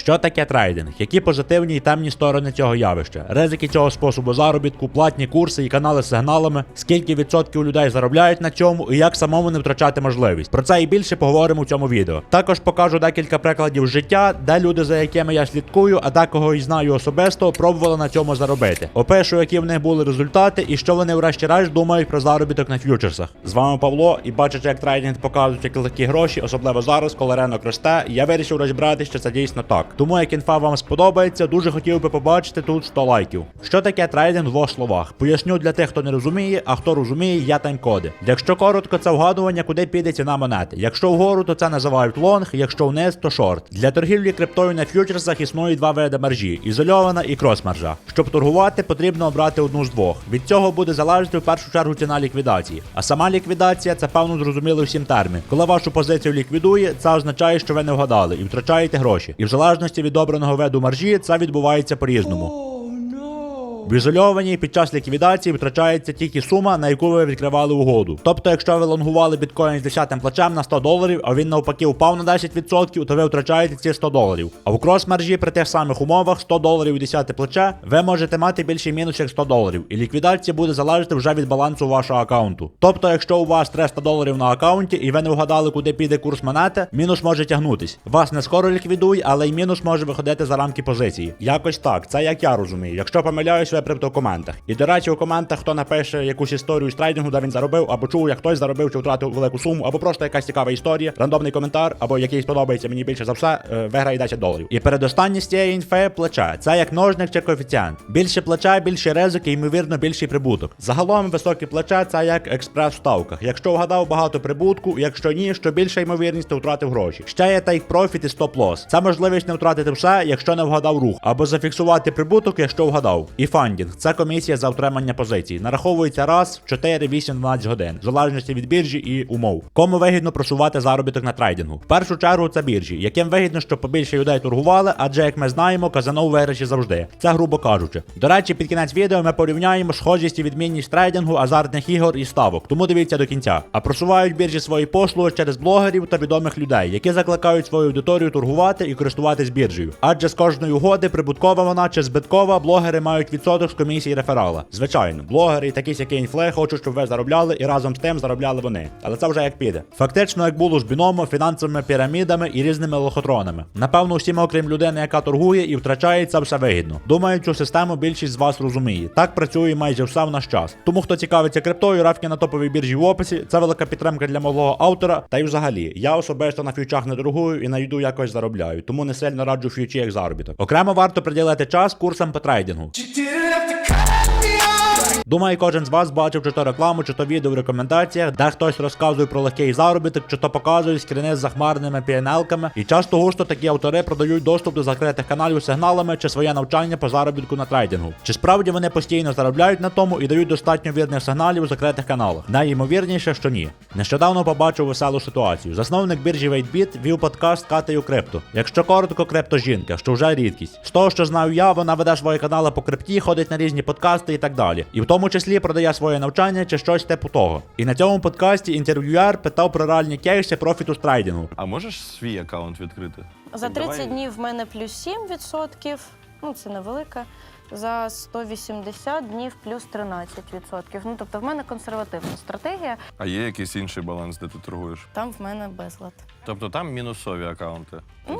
Що таке трейдинг? Які позитивні і темні сторони цього явища? Ризики цього способу заробітку, платні курси і канали з сигналами, скільки відсотків людей заробляють на цьому і як самому не втрачати можливість. Про це і більше поговоримо у цьому відео. Також покажу декілька прикладів життя, де люди, за якими я слідкую, а декого і знаю особисто, пробували на цьому заробити. Опишу, які в них були результати і що вони врешті-решт думають про заробіток на ф'ючерсах. З вами Павло, і бачите, як трейдинг показують як гроші, особливо зараз, коли ринок росте. Я вирішив розібрати, що це дійсно так. Тому як інфа вам сподобається, дуже хотів би побачити тут 100 лайків. Що таке трейдинг в двох словах? Поясню для тих, хто не розуміє, а хто розуміє, я тайм-коди. Якщо коротко, це вгадування, куди піде ціна монети. Якщо вгору, то це називають лонг, якщо вниз, то шорт. Для торгівлі криптою на ф'ючерсах існують два види маржі: ізольована і крос-маржа. Щоб торгувати, потрібно обрати одну з двох. Від цього буде залежати в першу чергу ціна ліквідації. А сама ліквідація це певно зрозумілий всім термін. Коли вашу позицію ліквідує, це означає, що ви не вгадали і втрачаєте гроші. І в залежності від обраного виду маржі це відбувається по-різному. В ізольованій під час ліквідації втрачається тільки сума, на яку ви відкривали угоду. Тобто, якщо ви лонгували біткоін з 10 плечем на 100 доларів, а він навпаки впав на 10%, то ви втрачаєте ці 100 доларів. А в крос-маржі при тих самих умовах 100 доларів і 10 плече, ви можете мати більший мінус як 100 доларів, і ліквідація буде залежати вже від балансу вашого аккаунту. Тобто, якщо у вас 300 доларів на аккаунті і ви не вгадали, куди піде курс монети, мінус може тягнутись. Вас не скоро ліквідує, але й мінус може виходити за рамки позиції. Якось так, це як я розумію. Якщо помиляюсь, виправте в коментах. І до речі, у коментах хто напише якусь історію з трейдингу, де він заробив, або чув, як хтось заробив чи втратив велику суму, або просто якась цікава історія, рандомний коментар, або який сподобається мені більше за все, е, виграє 10 доларів. І передостаннє з цієї інфи плече. Це як ножник чи коефіцієнт. Більше плече, більше ризики, ймовірно, більший прибуток. Загалом високе плече це як експрес в ставках. Якщо вгадав багато прибутку, якщо ні, що більша ймовірність, то втратив гроші. Ще є take profit і stop loss. Це можливість не втратити все, якщо не вгадав рух, або зафіксувати прибуток, якщо вгадав. І фандінг це комісія за утримання позицій. Нараховується раз, в 4, 8, 12 годин, в залежності від біржі і умов. Кому вигідно просувати заробіток на трейдингу? В першу чергу це біржі, яким вигідно, щоб побільше людей торгували, адже як ми знаємо, казино у виграші завжди. Це грубо кажучи. До речі, під кінець відео ми порівняємо схожість і відмінність трейдингу, азартних ігор і ставок. Тому дивіться до кінця. А просувають біржі свої послуги через блогерів та відомих людей, які закликають свою аудиторію торгувати і користуватись біржею. Адже з кожної угоди, прибуткова вона чи збиткова, блогери мають відсоток з комісії реферала. Звичайно, блогери і такі сякі інфле хочуть, щоб ви заробляли, і разом з тим заробляли вони. Але це вже як піде. Фактично, як було з біномо, фінансовими пірамідами і різними лохотронами. Напевно, усім, окрім людини, яка торгує і втрачає, це все вигідно. Думаю, цю систему більшість з вас розуміє. Так працює майже все в наш час. Тому хто цікавиться криптою, равки на топовій біржі в описі. Це велика підтримка для малого автора. Та й взагалі, я особисто на фьючах не торгую і на йду якось заробляю, тому не сильно раджу фьючі як заробіток. Окремо варто приділити час курсам по трейдингу. left the Думаю, кожен з вас бачив чи то рекламу, чи то відео в рекомендаціях, де хтось розказує про легкий заробіток, чи то показує скріни з захмарними пієнелками. І часто густо такі автори продають доступ до закритих каналів сигналами чи своє навчання по заробітку на трейдингу. Чи справді вони постійно заробляють на тому і дають достатньо вірних сигналів у закритих каналах? Найімовірніше, що ні. Нещодавно побачив веселу ситуацію. Засновник біржі WaitBit вів подкаст Катею Крипто. Якщо коротко, крипто жінка, що вже рідкість. З того, що знаю я, вона веде свої канали по крипті, ходить на різні подкасти і так далі. І в тому числі продає своє навчання чи щось типу того. І на цьому подкасті інтерв'юер питав про реальні кейси профіту з трейдингу. А можеш свій аккаунт відкрити? За 30 давай. днів в мене плюс 7%, ну це невелика. За 180 днів плюс 13%. Ну тобто в мене консервативна стратегія. А є якийсь інший баланс, де ти торгуєш? Там в мене безлад. Тобто там мінусові акаунти. Ну,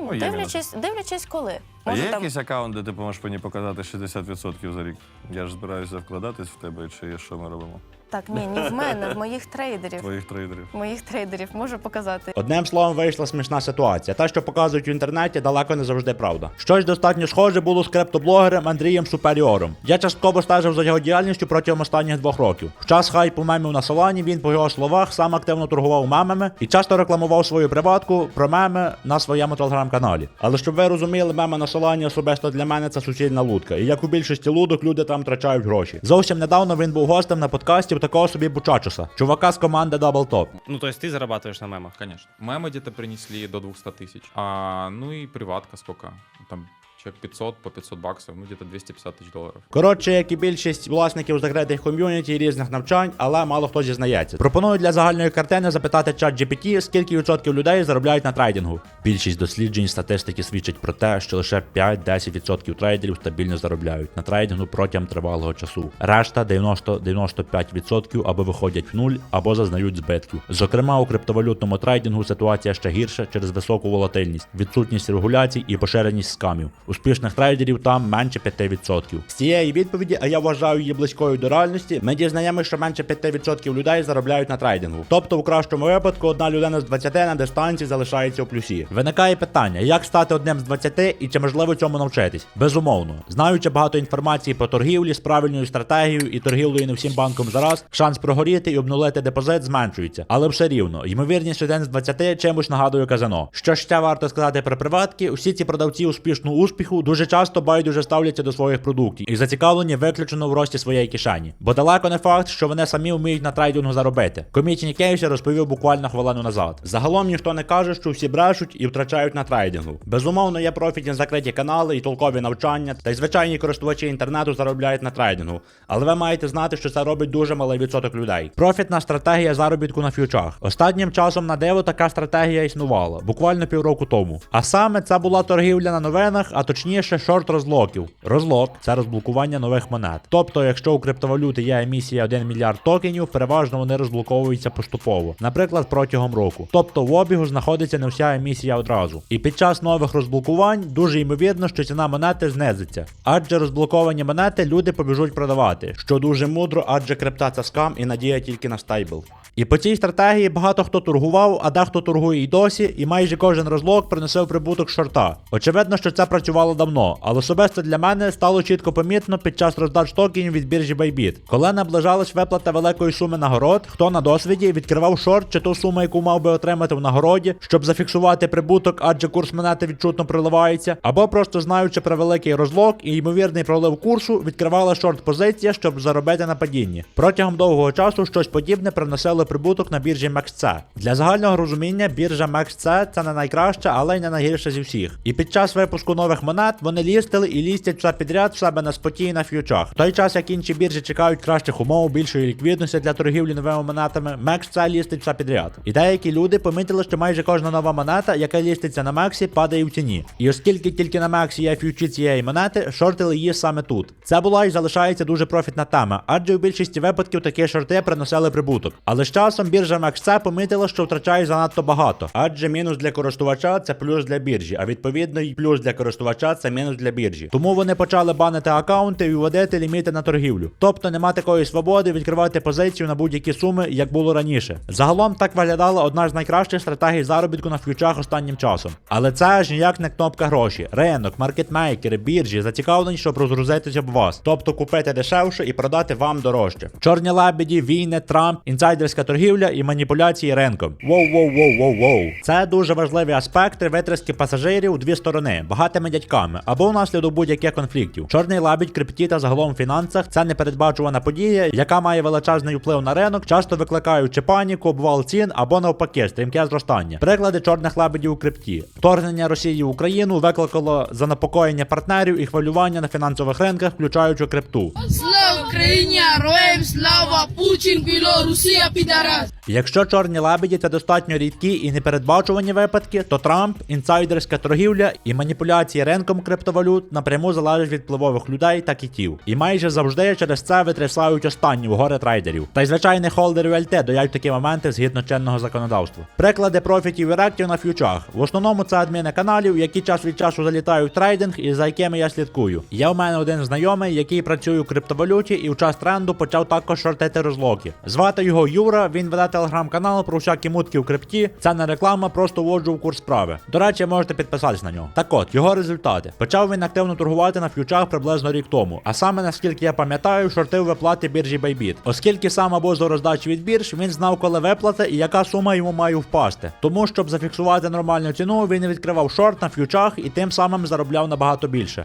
мінуси. дивлячись, дивлячись, коли. А Може, є там... якийсь аккаунт, де ти можеш мені показати 60% за рік? Я ж збираюся вкладатись в тебе, чи що ми робимо? Так, ні, ні в мене, в моїх трейдерів. Твоїх трейдерів. Моїх трейдерів можу показати. Одним словом, вийшла смішна ситуація. Те, що показують в інтернеті, далеко не завжди правда. Щось достатньо схоже було з криптоблогером Андрієм Суперіором. Я частково стежив за його діяльністю протягом останніх двох років. В час хайпу мемів на Солані він, по його словах, сам активно торгував мемами і часто рекламував свою приватку про меми на своєму телеграм-каналі. Але щоб ви розуміли, меми на Солані особисто для мене це суцільна лудка. І як у більшості лудок, люди там втрачають гроші. Зовсім недавно він був гостем на подкасті такого собі Бучачуса, чувака з команди Double Top. Ну, то есть ты зарабатываешь на мемах? Конечно. Мемы где-то принесли до 200 тысяч. А, ну и приватка сколько? Там человек 500 по 500 баксов, ну где-то 250 тысяч долларов. Коротше, як і більшість власників закритих ком'юніті різних навчань, але мало хто зізнається. Пропоную для загальної картини запитати чат GPT, скільки відсотків людей заробляють на трейдингу. Більшість досліджень статистики свідчить про те, що лише 5-10% трейдерів стабільно заробляють на трейдингу протягом тривалого часу. Решта 90-95% або виходять в нуль, або зазнають збитків. Зокрема, у криптовалютному трейдингу ситуація ще гірша через високу волатильність, відсутність регуляцій і поширеність скамів. Успішних трейдерів там менше 5%. З цієї відповіді, а я вважаю її близькою до реальності, ми дізнаємося, що менше 5% людей заробляють на трейдингу. Тобто, у кращому випадку, одна людина з 20 на дистанції залишається у плюсі. Виникає питання, як стати одним з 20 і чи можливо цьому навчитись? Безумовно, знаючи багато інформації по торгівлі з правильною стратегією і торгівлею не всім банком зараз, шанс прогоріти і обнулити депозит зменшується. Але все рівно, ймовірність один з 20 чимось нагадує казино. Що ще варто сказати про приватки, усі ці продавці успішного успіху дуже часто байдуже ставляться до своїх продуктів і зацікавлені виключено в рості своєї кишені. Бо далеко не факт, що вони самі вміють на трейдингу заробити. Комічні кейси розповів буквально хвилину назад. Загалом ніхто не каже, що всі брешуть і втрачають на трейдингу. Безумовно, є профітні закриті канали і толкові навчання, та й звичайні користувачі інтернету заробляють на трейдингу. Але ви маєте знати, що це робить дуже малий відсоток людей. Профітна стратегія заробітку на ф'ючах. Останнім часом на диво така стратегія існувала, буквально півроку тому. А саме це була торгівля на новинах, а точніше шорт розлоків. Розлок це розблокування нових монет. Тобто, якщо у криптовалюти є емісія 1 мільярд токенів, переважно вони розблоковуються поступово, наприклад, протягом року. Тобто в обігу знаходиться не вся емісія одразу. І під час нових розблокувань дуже ймовірно, що ціна монети знизиться. Адже розблоковані монети люди побіжуть продавати, що дуже мудро, адже крипта це скам і надія тільки на стейбл. І по цій стратегії багато хто торгував, а дехто торгує і досі, і майже кожен розлог приносив прибуток шорта. Очевидно, що це працювало давно, але особисто для мене стало чітко помітно під час роздач токенів від біржі Bybit. Коли наближалась виплата великої суми нагород, хто на досвіді відкривав шорт чи ту суму, яку мав би отримати в нагороді, щоб зафіксувати прибуток, адже курс монети відчутно приливається, або просто знаючи про великий розлог і ймовірний пролив курсу, відкривала шорт позиція, щоб заробити на падінні. Протягом довгого часу щось подібне приносило прибуток на біржі MaxC. Для загального розуміння, біржа MaxC це не найкраща, але й не найгірша зі всіх. І під час випуску нових монет вони лістили і лістять все підряд в себе на споті і на ф'ючах. В той час, як інші біржі чекають кращих умов, більшої ліквідності для торгівлі новими монетами, MaxC лістить все підряд. І деякі люди помітили, що майже кожна нова монета, яка ліститься на Мексі, падає в ціні. І оскільки тільки на Мексі є ф'ючі цієї монети, шортили її саме тут. Це була і залишається дуже профітна тема, адже у більшості випадків такі шорти приносили прибуток. Але з часом біржа MaxC помітила, що втрачає занадто багато, адже мінус для користувача це плюс для біржі, а відповідно і плюс для користувача це мінус для біржі. Тому вони почали банити акаунти і вводити ліміти на торгівлю. Тобто нема такої свободи відкривати позицію на будь-які суми, як було раніше. Загалом так виглядала одна з найкращих стратегій заробітку на ф'ючах останнім часом. Але це аж ніяк не кнопка гроші. Ринок, маркетмейкери, біржі зацікавлені, щоб розгрузитися об вас, тобто купити дешевше і продати вам дорожче. Чорні лебеді, війни, Трамп, інсайдерська торгівля і маніпуляції ринком. Воу, воу, воу, воу, воу. Це дуже важливі аспекти витриски пасажирів у дві сторони, багатими дядьками або внаслідок будь-яких конфліктів. Чорний лабідь, крипті та загалом в фінансах це непередбачувана подія, яка має величезний вплив на ринок, часто викликаючи паніку, обвал цін або навпаки, стрімке зростання. Приклади чорних лебедів у крипті. Вторгнення Росії в Україну викликало занепокоєння партнерів і хвилювання на фінансових ринках, включаючи крипту. Слава Україні, героям слава Путін, Білорусія, підарас. Якщо чорні лебеді це достатньо рідкі і непередбачувані випадки, то Трамп, інсайдерська торгівля і маніпуляції ринком криптовалют напряму залежать від впливових людей та китів. І майже завжди через це витрясають останні в гори трейдерів. Та й звичайних холдерів ЛТ доять такі моменти згідно чинного законодавства. Приклади профітів і ректів на ф'ючах. В основному це адміни каналів, які час від часу залітають в трейдинг і за якими я слідкую. Є у мене один знайомий, який працює у криптовалюті і в час тренду почав також шортити розлоки. Звати його Юра, він веде телеграм-канал про всякі мутки у крипті. Це не реклама, просто вводжу в курс справи. До речі, можете підписатись на нього. Так от, його результати. Почав він активно торгувати на ф'ючах приблизно рік тому. А саме, наскільки я пам'ятаю, шортив виплати біржі Bybit. Оскільки сам або за роздачі від бірж, він знав, коли виплата і яка сума йому має впасти. Тому, щоб зафіксувати нормальну ціну, він відкривав шорт на ф'ючах і тим самим заробляв набагато більше.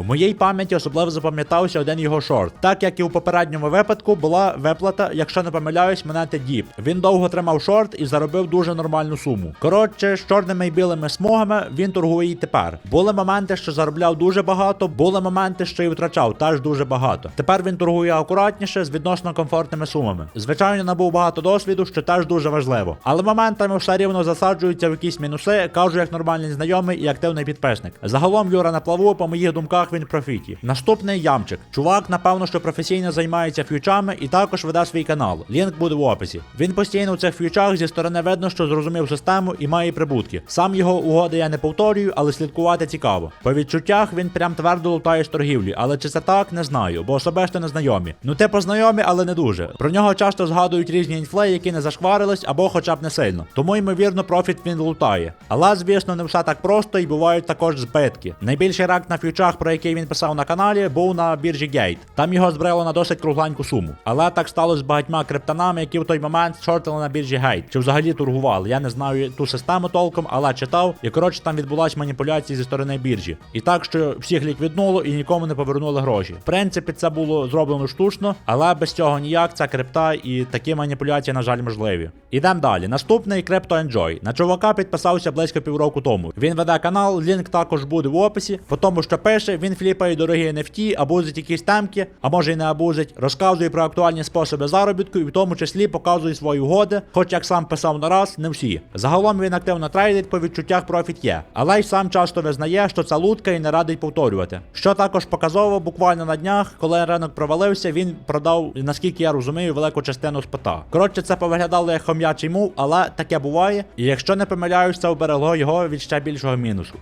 У моїй пам'яті особливо запам'ятався один його шорт. Так як і у попередньому випадку була виплата, якщо не помиляюсь, монети Діп. Він довго тримав шорт і заробив дуже нормальну суму. Коротше, з чорними і білими смугами він торгує і тепер. Були моменти, що заробляв дуже багато, були моменти, що і втрачав теж дуже багато. Тепер він торгує акуратніше з відносно комфортними сумами. Звичайно, набув багато досвіду, що теж дуже важливо. Але моментами все рівно засаджуються в якісь мінуси, кажу як нормальний знайомий і активний підписник. Загалом Юра на плаву, по моїх думках, він профіті. Наступний ямчик. Чувак, напевно, що професійно займається ф'ючами і також веде свій канал. Лінк буде в описі. Він постійно у цих ф'ючах зі сторони видно, що зрозумів систему і має прибутки. Сам його угоди я не повторюю, але слідкувати цікаво. По відчуттях він прям твердо лутає з торгівлі, але чи це так, не знаю, бо особисто не знайомі. Ну типу знайомі, але не дуже. Про нього часто згадують різні інфлеї, які не зашкварились або хоча б не сильно. Тому ймовірно профіт він лутає. Але звісно, не все так просто і бувають також збитки. Найбільший ранг на ф'ючах, про який він писав на каналі, був на біржі Gate. Там його збрело на досить кругленьку суму. Але так сталося з багатьма криптонами, які в той момент шортили на біржі Gate. Чи взагалі торгували. Я не знаю ту систему толком, але читав. І коротше там відбулась маніпуляція зі сторони біржі. І так, що всіх ліквіднуло і нікому не повернули гроші. В принципі, це було зроблено штучно, але без цього ніяк ця крипта і такі маніпуляції, на жаль, можливі. Ідемо далі. Наступний Crypto Enjoy. На чувака підписався близько півроку тому. Він веде канал, лінк також буде в описі. По тому, що пише, він фліпає дорогі NFT, абузить якісь темки, а може й не абузить, розказує про актуальні способи заробітку і в тому числі показує свої угоди, хоч як сам писав на раз, не всі. Загалом він активно трейдить, по відчуттях профіт є. Але й сам часто визнає, що це лутка і не радить повторювати. Що також показово, буквально на днях, коли ринок провалився, він продав, наскільки я розумію, велику частину спота. Коротше, це повиглядало як хом'ячий мув, але таке буває. І якщо не помиляюсь, це оберегло його від ще більшого мінусу.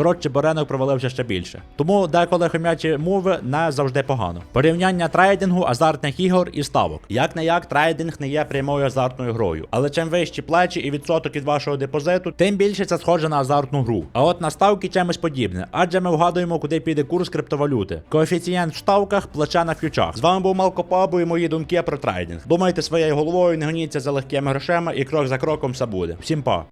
Коротше, бо ринок провалився ще більше. Тому деколи хом'ячі мови не завжди погано. Порівняння трейдингу, азартних ігор і ставок. Як не як, трейдинг не є прямою азартною грою. Але чим вищі плечі і відсоток від вашого депозиту, тим більше це схоже на азартну гру. А от на ставки чимось подібне, адже ми вгадуємо, куди піде курс криптовалюти. Коефіцієнт в ставках, плече на ф'ючах. З вами був Малко Пабу і мої думки про трейдинг. Думайте своєю головою, не гоніться за легкими грошима і крок за кроком все буде. Всім па.